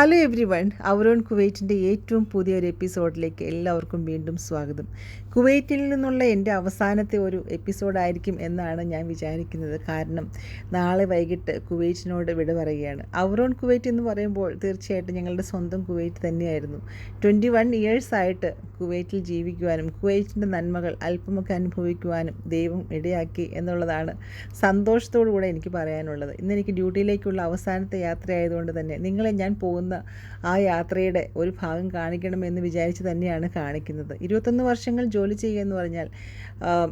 Hello everyone അവരോൺ കുവൈറ്റിന്റെ ഏറ്റവും പുതിയൊരു എപ്പിസോഡിലേക്ക് എല്ലാവർക്കും വീണ്ടും സ്വാഗതം. കുവൈറ്റിൽ നിന്നുള്ള എന്റെ അവസാനത്തെ ഒരു എപ്പിസോഡായിരിക്കും എന്നാണ് ഞാൻ വിചാരിക്കുന്നത്. കാരണം നാളെ വൈകിട്ട് കുവൈറ്റിനോട് വിട പറയുകയാണ്. അവറോൺ കുവൈറ്റ് എന്ന് പറയുമ്പോൾ തീർച്ചയായിട്ടും ഞങ്ങളുടെ സ്വന്തം കുവൈറ്റ് തന്നെയായിരുന്നു. ട്വന്റി വൺ ഇയേഴ്സായിട്ട് കുവൈറ്റിൽ ജീവിക്കുവാനും കുവൈറ്റിന്റെ നന്മകൾ അല്പമൊക്കെ അനുഭവിക്കുവാനും ദൈവം ഇടയാക്കി എന്നുള്ളതാണ് സന്തോഷത്തോടു കൂടെ എനിക്ക് പറയാനുള്ളത്. ഇന്ന് എനിക്ക് ഡ്യൂട്ടിയിലേക്കുള്ള അവസാനത്തെ യാത്രയായതുകൊണ്ട് തന്നെ നിങ്ങളെ ഞാൻ പോകുന്ന ആ യാത്രയുടെ ഒരു ഭാഗം കാണിക്കണമെന്ന് വിചാരിച്ച് തന്നെയാണ് കാണിക്കുന്നത്. ഇരുപത്തൊന്ന് വർഷങ്ങൾ ജോലി ചെയ്യുക എന്ന് പറഞ്ഞാൽ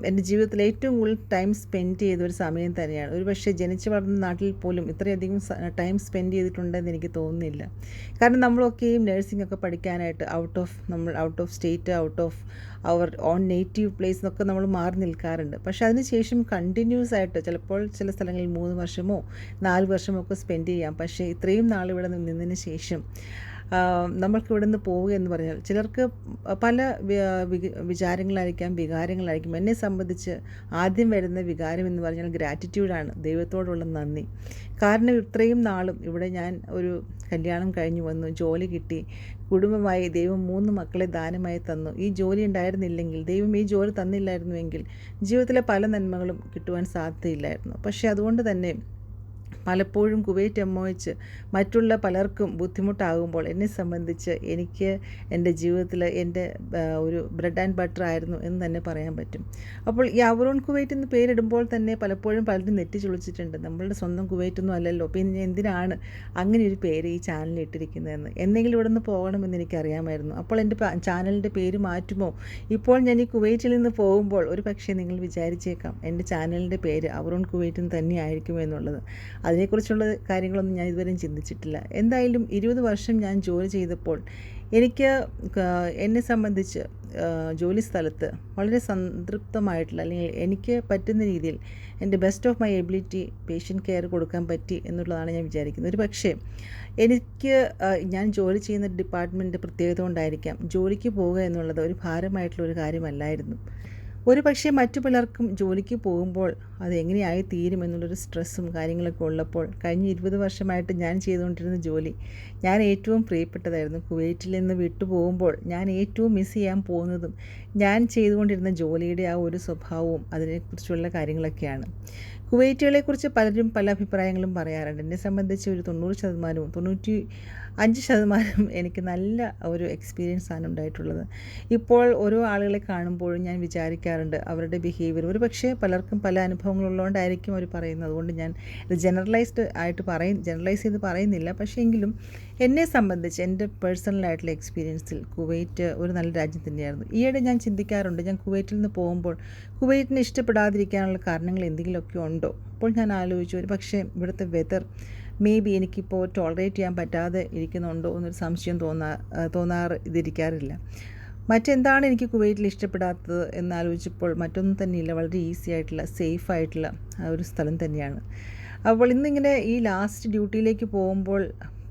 എന്റെ ജീവിതത്തിൽ ഏറ്റവും കൂടുതൽ ടൈം സ്പെൻഡ് ചെയ്ത ഒരു സമയം തന്നെയാണ്. ഒരു പക്ഷേ ജനിച്ചു വളർന്ന നാട്ടിൽ പോലും ഇത്രയധികം ടൈം സ്പെൻഡ് ചെയ്തിട്ടുണ്ടെന്ന് എനിക്ക് തോന്നുന്നില്ല. കാരണം നമ്മളൊക്കെയും നഴ്സിംഗ് ഒക്കെ പഠിക്കാനായിട്ട് ഔട്ട് ഓഫ് നമ്മൾ out of state out of our on native place എന്നൊക്കെ നമ്മൾ മാറി നിൽക്കാറുണ്ട്. പക്ഷെ അതിനുശേഷം കണ്ടിന്യൂസ് ആയിട്ട് ചിലപ്പോൾ ചില സ്ഥലങ്ങളിൽ മൂന്ന് വർഷമോ നാല് വർഷമോ ഒക്കെ സ്പെൻഡ് ചെയ്യാം. പക്ഷേ ഇത്രയും നാൾ ഇവിടെ നിന്നതിന് ശേഷം നമ്മൾക്ക് ഇവിടെ നിന്ന് പോവുക എന്ന് പറഞ്ഞാൽ ചിലർക്ക് പല വിചാരങ്ങളായിരിക്കാം വികാരങ്ങളായിരിക്കും. എന്നെ സംബന്ധിച്ച് ആദ്യം വരുന്ന വികാരം എന്ന് പറഞ്ഞാൽ ഗ്രാറ്റിറ്റ്യൂഡാണ് ദൈവത്തോടുള്ള നന്ദി. കാരണം ഇത്രയും നാളും ഇവിടെ ഞാൻ ഒരു കല്യാണം കഴിഞ്ഞു വന്നു ജോലി കിട്ടി കുടുംബമായി ദൈവം മൂന്ന് മക്കളെ ദാനമായി തന്നു. ഈ ജോലി ഉണ്ടായിരുന്നില്ലെങ്കിൽ ദൈവം ഈ ജോലി തന്നില്ലായിരുന്നുവെങ്കിൽ ജീവിതത്തിലെ പല നന്മകളും കിട്ടുവാൻ സാധ്യതയില്ലായിരുന്നു. പക്ഷേ അതുകൊണ്ട് തന്നെ പലപ്പോഴും കുവൈറ്റ് അമ്മോയിച്ച് മറ്റുള്ള പലർക്കും ബുദ്ധിമുട്ടാകുമ്പോൾ എന്നെ സംബന്ധിച്ച് എനിക്ക് എന്റെ ജീവിതത്തിൽ എന്റെ ഒരു ബ്രെഡ് ആൻഡ് ബട്ടർ ആയിരുന്നു എന്ന് തന്നെ പറയാൻ പറ്റും. അപ്പോൾ ഈ അവറോൺ കുവൈറ്റ് എന്ന് പേരിടുമ്പോൾ തന്നെ പലപ്പോഴും പലരും നെറ്റി ചുളിച്ചിട്ടുണ്ട്. നമ്മളുടെ സ്വന്തം കുവൈറ്റൊന്നും അല്ലല്ലോ. പിന്നെ എന്തിനാണ് അങ്ങനെ ഒരു പേര് ഈ ചാനലിൽ ഇട്ടിരിക്കുന്നതെന്ന്? എന്തെങ്കിലും ഇവിടെ നിന്ന് പോകണമെന്ന് എനിക്കറിയാമായിരുന്നു. അപ്പോൾ എന്റെ ചാനലിന്റെ പേര് മാറ്റുമോ? ഇപ്പോൾ ഞാൻ ഈ കുവൈറ്റിൽ നിന്ന് പോകുമ്പോൾ ഒരു പക്ഷേ നിങ്ങൾ വിചാരിച്ചേക്കാം എന്റെ ചാനലിന്റെ പേര് അവറോൺ കുവൈറ്റ് എന്ന് തന്നെ ആയിരിക്കും എന്നുള്ളത് അതിനെക്കുറിച്ചുള്ള കാര്യങ്ങളൊന്നും ഞാൻ ഇതുവരെയും ചിന്തിച്ചിട്ടില്ല. എന്തായാലും ഇരുപത് വർഷം ഞാൻ ജോലി ചെയ്തപ്പോൾ എനിക്ക് എന്നെ സംബന്ധിച്ച് ജോലി സ്ഥലത്ത് വളരെ സംതൃപ്തമായിട്ടുള്ള അല്ലെങ്കിൽ എനിക്ക് പറ്റുന്ന രീതിയിൽ എന്റെ best of my ability patient care കൊടുക്കാൻ പറ്റി എന്നുള്ളതാണ് ഞാൻ വിചാരിക്കുന്നത്. ഒരു പക്ഷേ എനിക്ക് ഞാൻ ജോലി ചെയ്യുന്ന ഡിപ്പാർട്ട്മെന്റ് പ്രത്യേകത കൊണ്ടായിരിക്കാം ജോലിക്ക് പോവുക എന്നുള്ളത് ഒരു ഭാരമായിട്ടുള്ള ഒരു കാര്യമല്ലായിരുന്നു. ഒരു പക്ഷേ മറ്റു പലർക്കും ജോലിക്ക് പോകുമ്പോൾ അത് എങ്ങനെയായി തീരും എന്നുള്ളൊരു സ്ട്രെസ്സും കാര്യങ്ങളൊക്കെ ഉള്ളപ്പോൾ കഴിഞ്ഞ ഇരുപത് വർഷമായിട്ട് ഞാൻ ചെയ്തുകൊണ്ടിരുന്ന ജോലി ഞാൻ ഏറ്റവും പ്രിയപ്പെട്ടതായിരുന്നു. കുവൈറ്റിൽ നിന്ന് വിട്ടുപോകുമ്പോൾ ഞാൻ ഏറ്റവും മിസ് ചെയ്യാൻ പോകുന്നതും ഞാൻ ചെയ്തുകൊണ്ടിരുന്ന ജോലിയുടെ ആ ഒരു സ്വഭാവവും അതിനെക്കുറിച്ചുള്ള കാര്യങ്ങളൊക്കെയാണ്. കുവൈറ്റുകളെക്കുറിച്ച് പലരും പല അഭിപ്രായങ്ങളും പറയാറുണ്ട്. എന്നെ സംബന്ധിച്ച് ഒരു തൊണ്ണൂറ് ശതമാനവും തൊണ്ണൂറ്റി അഞ്ച് ശതമാനം എനിക്ക് നല്ല ഒരു എക്സ്പീരിയൻസ് ആണ് ഉണ്ടായിട്ടുള്ളത്. ഇപ്പോൾ ഓരോ ആളുകളെ കാണുമ്പോഴും ഞാൻ വിചാരിക്കാറുണ്ട് അവരുടെ ബിഹേവിയർ ഒരു പക്ഷേ പലർക്കും പല അനുഭവങ്ങളുള്ളതുകൊണ്ടായിരിക്കും അവർ പറയുന്നത്. അതുകൊണ്ട് ഞാൻ ഇത് ജനറലൈസ്ഡ് ആയിട്ട് പറയും ജനറലൈസ് ചെയ്ത് പറയുന്നില്ല. പക്ഷേ എങ്കിലും എന്നെ സംബന്ധിച്ച് എന്റെ പേഴ്സണലായിട്ടുള്ള എക്സ്പീരിയൻസിൽ കുവൈറ്റ് ഒരു നല്ല രാജ്യം തന്നെയായിരുന്നു. ഈയിടെ ഞാൻ ചിന്തിക്കാറുണ്ട് ഞാൻ കുവൈറ്റിൽ നിന്ന് പോകുമ്പോൾ കുവൈറ്റിനെ ഇഷ്ടപ്പെടാതിരിക്കാനുള്ള കാരണങ്ങൾ എന്തെങ്കിലുമൊക്കെ ഉണ്ടോ? അപ്പോൾ ഞാൻ ആലോചിച്ചു ഒരു പക്ഷേ ഇവിടുത്തെ വെതർ മേ ബി എനിക്കിപ്പോൾ ടോളറേറ്റ് ചെയ്യാൻ പറ്റാതെ ഇരിക്കുന്നുണ്ടോ എന്നൊരു സംശയം തോന്നാ തോന്നാറ് ഇതിരിക്കാറില്ല മറ്റെന്താണ് എനിക്ക് കുവൈറ്റിൽ ഇഷ്ടപ്പെടാത്തത് എന്നാലോചിച്ചപ്പോൾ മറ്റൊന്നും തന്നെയില്ല. വളരെ ഈസി ആയിട്ടുള്ള സേഫ് ആയിട്ടുള്ള ഒരു സ്ഥലം തന്നെയാണ്. അപ്പോൾ ഇന്നിങ്ങനെ ഈ ലാസ്റ്റ് ഡ്യൂട്ടിയിലേക്ക് പോകുമ്പോൾ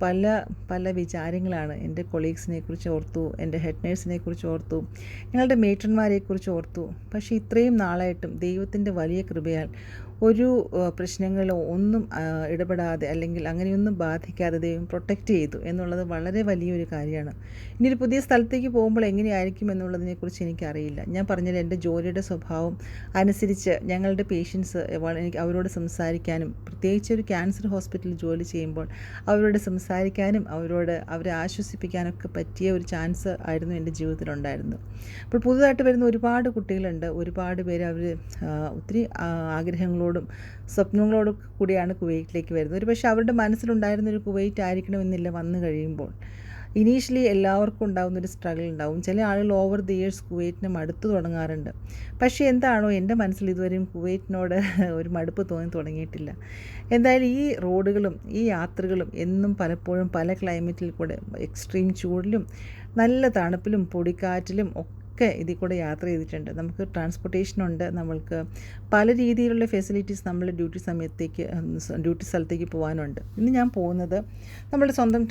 പല പല വിചാരങ്ങളാണ് എന്റെ കൊളീഗ്സിനെ കുറിച്ച് ഓർത്തു എന്റെ ഹെഡ് നേഴ്സിനെ കുറിച്ച് ഓർത്തു ഞങ്ങളുടെ മേറ്റന്മാരെ കുറിച്ച് ഓർത്തു. പക്ഷേ ഇത്രയും നാളായിട്ടും ദൈവത്തിന്റെ വലിയ കൃപയാൽ ഒരു പ്രശ്നങ്ങളോ ഒന്നും ഇടപെടാതെ അല്ലെങ്കിൽ അങ്ങനെയൊന്നും ബാധിക്കാതെ പ്രൊട്ടക്റ്റ് ചെയ്തു എന്നുള്ളത് വളരെ വലിയൊരു കാര്യമാണ്. ഇനി ഒരു പുതിയ സ്ഥലത്തേക്ക് പോകുമ്പോൾ എങ്ങനെയായിരിക്കും എന്നുള്ളതിനെക്കുറിച്ച് എനിക്കറിയില്ല. ഞാൻ പറഞ്ഞത് എന്റെ ജോലിയുടെ സ്വഭാവം അനുസരിച്ച് ഞങ്ങളുടെ പേഷ്യൻസ് എനിക്ക് അവരോട് സംസാരിക്കാനും പ്രത്യേകിച്ച് ഒരു ക്യാൻസർ ഹോസ്പിറ്റലിൽ ജോലി ചെയ്യുമ്പോൾ അവരോട് സംസാരിക്കാനും അവരോട് അവരെ ആശ്വസിപ്പിക്കാനൊക്കെ പറ്റിയ ഒരു ചാൻസ് ആയിരുന്നു എന്റെ ജീവിതത്തിലുണ്ടായിരുന്നു അപ്പോൾ പുതുതായിട്ട് വരുന്ന ഒരുപാട് കുട്ടികളുണ്ട്. ഒരുപാട് പേര് അവർ ഒത്തിരി ആ, ആഗ്രഹങ്ങളോടും സ്വപ്നങ്ങളോടും കൂടിയാണ് കുവൈറ്റിലേക്ക് വരുന്നത്. ഒരു പക്ഷേ അവരുടെ മനസ്സിലുണ്ടായിരുന്നൊരു കുവൈറ്റ് ആയിരിക്കണമെന്നില്ല വന്നു കഴിയുമ്പോൾ. ഇനീഷ്യലി എല്ലാവർക്കും ഉണ്ടാകുന്ന ഒരു സ്ട്രഗിൾ ഉണ്ടാവും. ചില ആളുകൾ ഓവർ ദി ഇയേഴ്സ് കുവൈറ്റിനെ മടുത്തു തുടങ്ങാറുണ്ട്. പക്ഷേ എന്താണോ എന്റെ മനസ്സിൽ ഇതുവരെയും കുവൈറ്റിനോട് ഒരു മടുപ്പ് തോന്നി തുടങ്ങിയിട്ടില്ല. എന്തായാലും ഈ റോഡുകളും ഈ യാത്രകളും എന്നും പലപ്പോഴും പല ക്ലൈമറ്റിൽ കൂടെ എക്സ്ട്രീം ചൂടിലും നല്ല തണുപ്പിലും പൊടിക്കാറ്റിലും ഒക്കെ ഒക്കെ ഇതിൽ കൂടെ യാത്ര ചെയ്തിട്ടുണ്ട്. നമുക്ക് ട്രാൻസ്പോർട്ടേഷൻ ഉണ്ട്. നമ്മൾക്ക് പല രീതിയിലുള്ള ഫെസിലിറ്റീസ് നമ്മൾ ഡ്യൂട്ടി സമയത്തേക്ക് ഡ്യൂട്ടി സ്ഥലത്തേക്ക് പോകാനുണ്ട്. ഇന്ന് ഞാൻ പോകുന്നത് നമ്മുടെ സ്വന്തം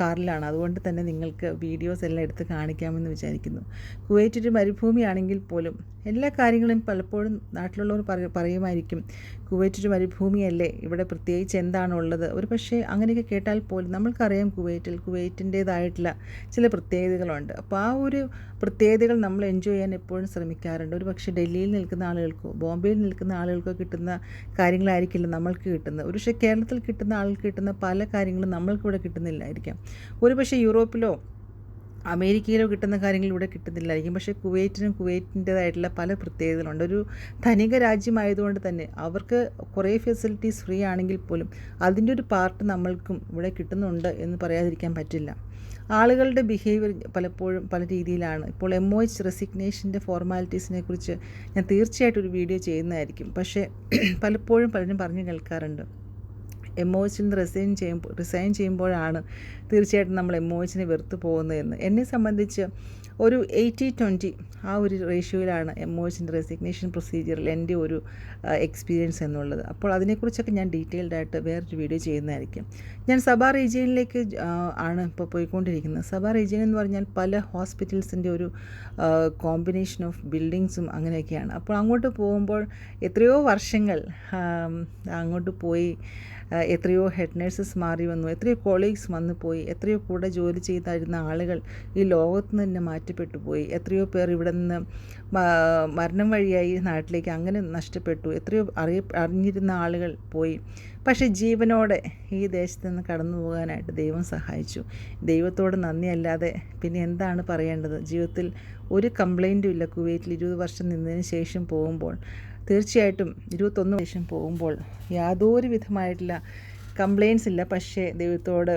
കാറിലാണ്. അതുകൊണ്ട് തന്നെ നിങ്ങൾക്ക് വീഡിയോസ് എല്ലാം എടുത്ത് കാണിക്കാമെന്ന് വിചാരിക്കുന്നു. കുവൈറ്റ് ഒരു മരുഭൂമിയാണെങ്കിൽ പോലും എല്ലാ കാര്യങ്ങളും പലപ്പോഴും നാട്ടിലുള്ളവർ പറയുമായിരിക്കും കുവൈറ്റ് ഒരു മരുഭൂമിയല്ലേ ഇവിടെ പ്രത്യേകിച്ച് എന്താണുള്ളത്? ഒരു പക്ഷേ അങ്ങനെയൊക്കെ കേട്ടാൽ പോലും നമ്മൾക്കറിയാം കുവൈറ്റിൽ കുവൈറ്റിന്റേതായിട്ടുള്ള ചില പ്രത്യേകതകളുണ്ട്. അപ്പോൾ ആ ഒരു പ്രത്യേകതകൾ നമ്മൾ എൻജോയ് ചെയ്യാൻ എപ്പോഴും ശ്രമിക്കാറുണ്ട്. ഒരു പക്ഷേ ഡൽഹിയിൽ നിൽക്കുന്ന ആളുകൾക്കോ ബോംബെയിൽ നിൽക്കുന്ന ആളുകൾക്കോ കിട്ടുന്ന കാര്യങ്ങളായിരിക്കില്ല നമ്മൾക്ക് കിട്ടുന്നത്. ഒരു പക്ഷേ കേരളത്തിൽ കിട്ടുന്ന ആൾക്ക് കിട്ടുന്ന പല കാര്യങ്ങളും നമ്മൾക്കിവിടെ കിട്ടുന്നില്ലായിരിക്കാം. ഒരു പക്ഷേ യൂറോപ്പിലോ അമേരിക്കയിലോ കിട്ടുന്ന കാര്യങ്ങൾ ഇവിടെ കിട്ടുന്നില്ലായിരിക്കും. പക്ഷേ കുവൈറ്റിനും കുവൈറ്റിന്റേതായിട്ടുള്ള പല പ്രത്യേകതകളുണ്ട്. ഒരു ധനിക രാജ്യമായതുകൊണ്ട് തന്നെ അവർക്ക് കുറേ ഫെസിലിറ്റീസ് ഫ്രീ ആണെങ്കിൽ പോലും അതിന്റെ ഒരു പാർട്ട് നമ്മൾക്കും ഇവിടെ കിട്ടുന്നുണ്ട് എന്ന് പറയാതിരിക്കാൻ പറ്റില്ല. ആളുകളുടെ ബിഹേവിയർ പലപ്പോഴും പല രീതിയിലാണ്. ഇപ്പോൾ എം ഒ എച്ച് റെസിഗ്നേഷന്റെ ഫോർമാലിറ്റീസിനെ കുറിച്ച് ഞാൻ തീർച്ചയായിട്ടും ഒരു വീഡിയോ ചെയ്യുന്നതായിരിക്കും. പക്ഷേ പലപ്പോഴും പലരും പറഞ്ഞു കേൾക്കാറുണ്ട്. എം ഒ എച്ചിൽ നിന്ന് റിസൈൻ ചെയ്യുമ്പോൾ റിസൈൻ ചെയ്യുമ്പോഴാണ് തീർച്ചയായിട്ടും നമ്മൾ എം ഒ പോകുന്നതെന്ന്. എന്നെ സംബന്ധിച്ച് ഒരു എയ്റ്റി ട്വന്റി ആ ഒരു റേഷ്യോയിലാണ് എം ഒ എച്ചിന്റെ റെസിഗ്നേഷൻ പ്രൊസീജിയറിൽ എന്റെ ഒരു എക്സ്പീരിയൻസ് എന്നുള്ളത്. അപ്പോൾ അതിനെക്കുറിച്ചൊക്കെ ഞാൻ ഡീറ്റെയിൽഡായിട്ട് വേറൊരു വീഡിയോ ചെയ്യുന്നതായിരിക്കും. ഞാൻ സബാ റീജിയനിലേക്ക് ആണ് ഇപ്പോൾ പോയിക്കൊണ്ടിരിക്കുന്നത്. സബാ റീജിയൻ എന്ന് പറഞ്ഞാൽ പല ഹോസ്പിറ്റൽസിന്റെ ഒരു കോമ്പിനേഷൻ ഓഫ് ബിൽഡിങ്സും അങ്ങനെയൊക്കെയാണ്. അപ്പോൾ അങ്ങോട്ട് പോകുമ്പോൾ എത്രയോ വർഷങ്ങൾ അങ്ങോട്ട് പോയി എത്രയോ ഹെഡ് നേഴ്സസ് മാറി വന്നു എത്രയോ കോളീഗ്സ് വന്നു പോയി എത്രയോ കൂടെ ജോലി ചെയ്തായിരുന്ന ആളുകൾ ഈ ലോകത്ത് നിന്ന് മാറ്റപ്പെട്ടു പോയി. എത്രയോ പേർ ഇവിടെ നിന്ന് മരണം വഴിയായി നാട്ടിലേക്ക് അങ്ങനെ നഷ്ടപ്പെട്ടു. എത്രയോ അറിയ അറിഞ്ഞിരുന്ന ആളുകൾ പോയി. പക്ഷേ ജീവനോടെ ഈ ദേശത്ത് നിന്ന് കടന്നു പോകാനായിട്ട് ദൈവം സഹായിച്ചു. ദൈവത്തോട് നന്ദിയല്ലാതെ പിന്നെ എന്താണ് പറയേണ്ടത്? ജീവിതത്തിൽ ഒരു കംപ്ലൈന്റും ഇല്ല. കുവൈറ്റിൽ ഇരുപത് വർഷം നിന്നതിന് ശേഷം പോകുമ്പോൾ തീർച്ചയായിട്ടും ഇരുപത്തൊന്ന് വർഷം പോകുമ്പോൾ യാതൊരു വിധമായിട്ടുള്ള കംപ്ലയിൻസ് ഇല്ല. പക്ഷേ ദൈവത്തോട്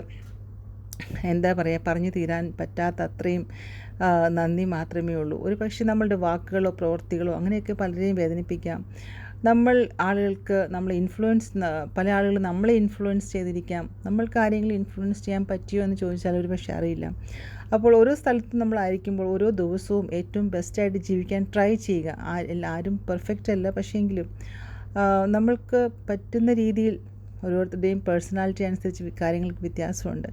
എന്താ പറയുക പറഞ്ഞു തീരാൻ പറ്റാത്ത അത്രയും നന്ദി മാത്രമേ ഉള്ളൂ. ഒരു പക്ഷേ നമ്മളുടെ വാക്കുകളോ പ്രവൃത്തികളോ അങ്ങനെയൊക്കെ പലരെയും വേദനിപ്പിക്കാം. നമ്മൾ ആളുകൾക്ക് നമ്മൾ ഇൻഫ്ലുവൻസ് പല ആളുകൾ നമ്മളെ ഇൻഫ്ലുവൻസ് ചെയ്തിരിക്കാം. നമ്മൾ കാര്യങ്ങൾ ഇൻഫ്ലുവൻസ് ചെയ്യാൻ പറ്റിയോ എന്ന് ചോദിച്ചാൽ ഒരു പക്ഷേ അറിയില്ല. അപ്പോൾ ഓരോ സ്ഥലത്തും നമ്മളായിരിക്കുമ്പോൾ ഓരോ ദിവസവും ഏറ്റവും ബെസ്റ്റായിട്ട് ജീവിക്കാൻ ട്രൈ ചെയ്യുക. ആരും പെർഫെക്റ്റ് അല്ല. പക്ഷേങ്കിലും നമ്മൾക്ക് പറ്റുന്ന രീതിയിൽ ഓരോരുത്തരുടെയും പേഴ്സണാലിറ്റി അനുസരിച്ച് കാര്യങ്ങൾക്ക് വ്യത്യാസമുണ്ട്.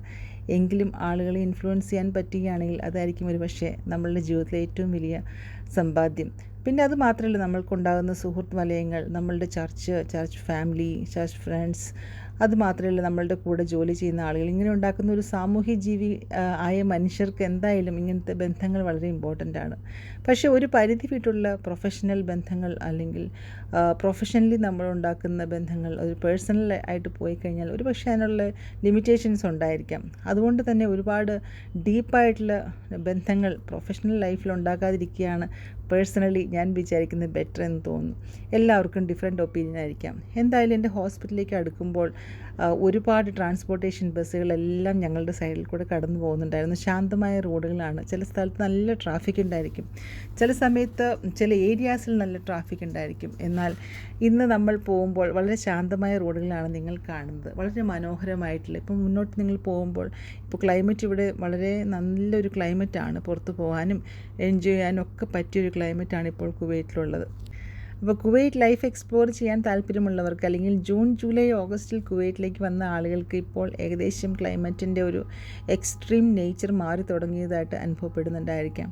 എങ്കിലും ആളുകളെ ഇൻഫ്ലുവൻസ് ചെയ്യാൻ പറ്റുകയാണെങ്കിൽ അതായിരിക്കും ഒരു പക്ഷേ നമ്മളുടെ ജീവിതത്തിലെ ഏറ്റവും വലിയ സമ്പാദ്യം. പിന്നെ അത് മാത്രമല്ല നമ്മൾക്കുണ്ടാകുന്ന സുഹൃത്ത് വലയങ്ങൾ നമ്മളുടെ church church family church friends അത് മാത്രമല്ല നമ്മളുടെ കൂടെ ജോലി ചെയ്യുന്ന ആളുകൾ. ഇങ്ങനെ ഉണ്ടാക്കുന്ന ഒരു സാമൂഹ്യ ജീവി ആയ മനുഷ്യർക്ക് എന്തായാലും ഇങ്ങനത്തെ ബന്ധങ്ങൾ വളരെ ഇമ്പോർട്ടന്റ് ആണ്. പക്ഷേ ഒരു പരിധി വിട്ടുള്ള പ്രൊഫഷണൽ ബന്ധങ്ങൾ അല്ലെങ്കിൽ പ്രൊഫഷണലി നമ്മൾ ഉണ്ടാക്കുന്ന ബന്ധങ്ങൾ ഒരു പേഴ്സണൽ ആയിട്ട് പോയി കഴിഞ്ഞാൽ ഒരു പക്ഷേ അതിനുള്ള ലിമിറ്റേഷൻസ് ഉണ്ടായിരിക്കാം. അതുകൊണ്ട് തന്നെ ഒരുപാട് ഡീപ്പായിട്ടുള്ള ബന്ധങ്ങൾ പ്രൊഫഷണൽ ലൈഫിൽ ഉണ്ടാക്കാതിരിക്കുകയാണ് പേഴ്സണലി ഞാൻ വിചാരിക്കുന്നത് ബെറ്റർ എന്ന് തോന്നുന്നു. എല്ലാവർക്കും ഡിഫറെന്റ് ഒപ്പീനിയൻ ആയിരിക്കാം. എന്തായാലും എന്റെ ഹോസ്പിറ്റലിലേക്ക് അടുക്കുമ്പോൾ ഒരുപാട് ട്രാൻസ്പോർട്ടേഷൻ ബസ്സുകളെല്ലാം ഞങ്ങളുടെ സൈഡിൽ കൂടെ കടന്നു പോകുന്നുണ്ടായിരുന്നു. ശാന്തമായ റോഡുകളാണ്. ചില സ്ഥലത്ത് നല്ല ട്രാഫിക് ഉണ്ടായിരിക്കും. ചില സമയത്ത് ചില ഏരിയാസിൽ നല്ല ട്രാഫിക് ഉണ്ടായിരിക്കും. എന്നാൽ ഇന്ന് നമ്മൾ പോകുമ്പോൾ വളരെ ശാന്തമായ റോഡുകളാണ് നിങ്ങൾ കാണുന്നത്. വളരെ മനോഹരമായിട്ടുള്ള ഇപ്പം മുന്നോട്ട് നിങ്ങൾ പോകുമ്പോൾ ഇപ്പോൾ ക്ലൈമറ്റ് ഇവിടെ വളരെ നല്ലൊരു ക്ലൈമറ്റാണ് പുറത്ത് പോകാനും എൻജോയ് ചെയ്യാനും ഒക്കെ പറ്റിയൊരു ക്ലൈമറ്റാണ് ഇപ്പോൾ കുവൈറ്റിലുള്ളത്. അപ്പോൾ കുവൈറ്റ് ലൈഫ് എക്സ്പ്ലോർ ചെയ്യാൻ താല്പര്യമുള്ളവർക്ക് അല്ലെങ്കിൽ ജൂൺ ജൂലൈ ഓഗസ്റ്റിൽ കുവൈറ്റിലേക്ക് വന്ന ആളുകൾക്ക് ഇപ്പോൾ ഏകദേശം ക്ലൈമറ്റിന്റെ ഒരു എക്സ്ട്രീം നേച്ചർ മാറി തുടങ്ങിയതായിട്ട് അനുഭവപ്പെടുന്നുണ്ടായിരിക്കാം.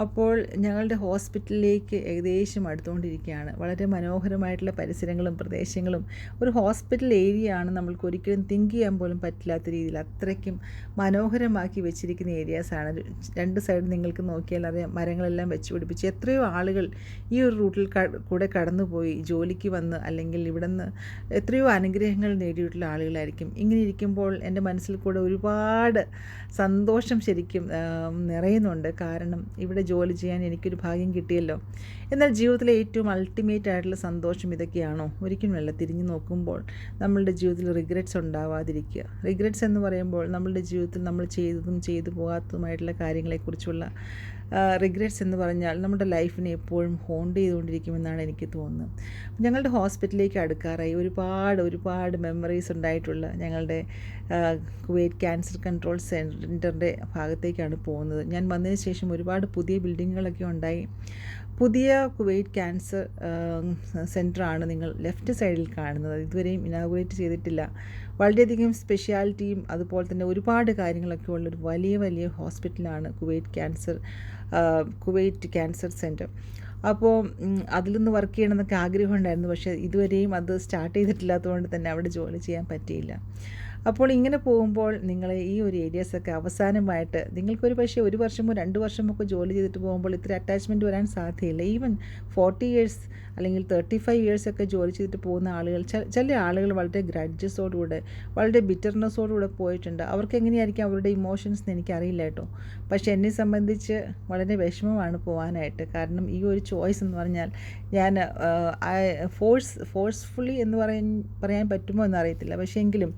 അപ്പോൾ ഞങ്ങളുടെ ഹോസ്പിറ്റലിലേക്ക് ഏകദേശം അടുത്തുകൊണ്ടിരിക്കുകയാണ്. വളരെ മനോഹരമായിട്ടുള്ള പരിസരങ്ങളും പ്രദേശങ്ങളും. ഒരു ഹോസ്പിറ്റൽ ഏരിയ ആണ് നമ്മൾക്ക് ഒരിക്കലും തിങ്ക് ചെയ്യാൻ പോലും പറ്റില്ലാത്ത രീതിയിൽ അത്രയ്ക്കും മനോഹരമാക്കി വെച്ചിരിക്കുന്ന ഏരിയാസാണ്. രണ്ട് സൈഡ് നിങ്ങൾക്ക് നോക്കിയാൽ അറിയാം മരങ്ങളെല്ലാം വെച്ച് പിടിപ്പിച്ച് എത്രയോ ആളുകൾ ഈ ഒരു റൂട്ടിൽ കൂടെ കടന്നുപോയി ജോലിക്ക് വന്ന് അല്ലെങ്കിൽ ഇവിടുന്ന് എത്രയോ അനുഗ്രഹങ്ങൾ നേടിയിട്ടുള്ള ആളുകളായിരിക്കും. ഇങ്ങനെ ഇരിക്കുമ്പോൾ എന്റെ മനസ്സിൽ കൂടെ ഒരുപാട് സന്തോഷം ശരിക്കും നിറയുന്നുണ്ട്. കാരണം ഇവിടെ ജോലി ചെയ്യാൻ എനിക്കൊരു ഭാഗ്യം കിട്ടിയല്ലോ. എന്നാൽ ജീവിതത്തിലെ ഏറ്റവും അൾട്ടിമേറ്റ് ആയിട്ടുള്ള സന്തോഷം ഇതൊക്കെയാണോ? ഒരിക്കലുമല്ല. തിരിഞ്ഞു നോക്കുമ്പോൾ നമ്മളുടെ ജീവിതത്തിൽ റിഗ്രറ്റ്സ് ഉണ്ടാവാതിരിക്കുക. റിഗ്രറ്റ്സ് എന്ന് പറയുമ്പോൾ നമ്മളുടെ ജീവിതത്തിൽ നമ്മൾ ചെയ്തതും ചെയ്തു പോകാത്തതുമായിട്ടുള്ള കാര്യങ്ങളെക്കുറിച്ചുള്ള റിഗ്രറ്റ്സ് എന്ന് പറഞ്ഞാൽ നമ്മുടെ ലൈഫിനെ എപ്പോഴും ഹോണ്ട് ചെയ്തുകൊണ്ടിരിക്കുമെന്നാണ് എനിക്ക് തോന്നുന്നത്. ഞങ്ങളുടെ ഹോസ്പിറ്റലിലേക്ക് അടുക്കാറായി ഒരുപാട് ഒരുപാട് മെമ്മറീസ് ഉണ്ടായിട്ടുള്ള ഞങ്ങളുടെ കുവൈറ്റ് ക്യാൻസർ കൺട്രോൾ സെന്ററിന്റെ ഭാഗത്തേക്കാണ് പോകുന്നത്. ഞാൻ വന്നതിന് ശേഷം ഒരുപാട് പുതിയ ബിൽഡിങ്ങുകളൊക്കെ ഉണ്ടായി. പുതിയ കുവൈറ്റ് ക്യാൻസർ സെന്ററാണ് നിങ്ങൾ ലെഫ്റ്റ് സൈഡിൽ കാണുന്നത്. ഇതുവരെയും ഇനാഗുറേറ്റ് ചെയ്തിട്ടില്ല. വളരെയധികം സ്പെഷ്യാലിറ്റിയും അതുപോലെ തന്നെ ഒരുപാട് കാര്യങ്ങളൊക്കെ ഉള്ളൊരു വലിയ വലിയ ഹോസ്പിറ്റലാണ് Kuwait cancer Kuwait cancer centre അപ്പോൾ അതിൽ നിന്ന് വർക്ക് ചെയ്യണമെന്നൊക്കെ ആഗ്രഹം ഉണ്ടായിരുന്നു പക്ഷേ ഇതുവരെയും അത് സ്റ്റാർട്ട് ചെയ്തിട്ടില്ലാത്തതുകൊണ്ട് തന്നെ അവിടെ ജോലി ചെയ്യാൻ പറ്റിയില്ല. അപ്പോൾ ഇങ്ങനെ പോകുമ്പോൾ നിങ്ങൾ ഈ ഒരു ഏരിയാസൊക്കെ അവസാനമായിട്ട് നിങ്ങൾക്കൊരു പക്ഷേ ഒരു വർഷമോ രണ്ട് വർഷമോ ഒക്കെ ജോലി ചെയ്തിട്ട് പോകുമ്പോൾ ഇത്ര അറ്റാച്ച്മെന്റ് വരാൻ സാധ്യതയില്ല. ഈവൻ ഫോർട്ടി ഇയേഴ്സ് അല്ലെങ്കിൽ തേർട്ടി ഫൈവ് ഇയേഴ്സൊക്കെ ജോലി ചെയ്തിട്ട് പോകുന്ന ആളുകൾ ചില ചില ആളുകൾ വളരെ ഗ്രഡ്ജസോടുകൂടെ വളരെ ബിറ്റർനെസ്സോടുകൂടെ പോയിട്ടുണ്ട്. അവർക്ക് എങ്ങനെയായിരിക്കും അവരുടെ ഇമോഷൻസ് എന്ന് എനിക്കറിയില്ല കേട്ടോ. പക്ഷേ എന്നെ സംബന്ധിച്ച് വളരെ വിഷമമാണ് പോകാനായിട്ട് കാരണം ഈ ഒരു ചോയ്സ് എന്ന് പറഞ്ഞാൽ ഞാൻ ഫോഴ്സ് ഫോഴ്സ്ഫുള്ളി എന്ന് പറയാൻ പറയാൻ പറ്റുമോ എന്നറിയത്തില്ല. പക്ഷേ എങ്കിലും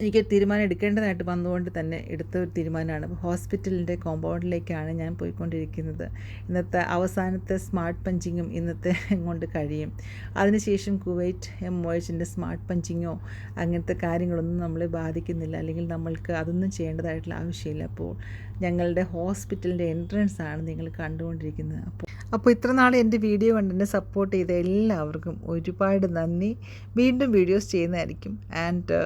എനിക്ക് തീരുമാനം എടുക്കേണ്ടതായിട്ട് വന്നുകൊണ്ട് തന്നെ എടുത്ത ഒരു തീരുമാനമാണ്. ഹോസ്പിറ്റലിന്റെ കോമ്പൗണ്ടിലേക്കാണ് ഞാൻ പോയിക്കൊണ്ടിരിക്കുന്നത്. ഇന്നത്തെ അവസാനത്തെ സ്മാർട്ട് പഞ്ചിങ്ങും ഇന്നത്തെ കൊണ്ട് കഴിയും. അതിനുശേഷം കുവൈറ്റ് എം ഒ സ്മാർട്ട് പഞ്ചിങ്ങോ അങ്ങനത്തെ കാര്യങ്ങളൊന്നും നമ്മളെ ബാധിക്കുന്നില്ല. അല്ലെങ്കിൽ നമ്മൾക്ക് അതൊന്നും ചെയ്യേണ്ടതായിട്ടുള്ള ആവശ്യമില്ല. അപ്പോൾ ഞങ്ങളുടെ ഹോസ്പിറ്റലിന്റെ എൻട്രൻസ് ആണ് നിങ്ങൾ കണ്ടുകൊണ്ടിരിക്കുന്നത്. അപ്പോൾ അപ്പോൾ ഇത്ര നാൾ എന്റെ വീഡിയോ കണ്ട് എന്നെ സപ്പോർട്ട് ചെയ്ത എല്ലാവർക്കും ഒരുപാട് നന്ദി. വീണ്ടും വീഡിയോസ് ചെയ്യുന്നതായിരിക്കും. ആൻഡ്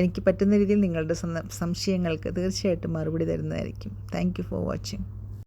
എനിക്ക് പറ്റുന്ന രീതിയിൽ നിങ്ങളുടെ സംശയങ്ങൾക്ക് തീർച്ചയായിട്ടും മറുപടി തരുന്നതായിരിക്കും. Thank for watching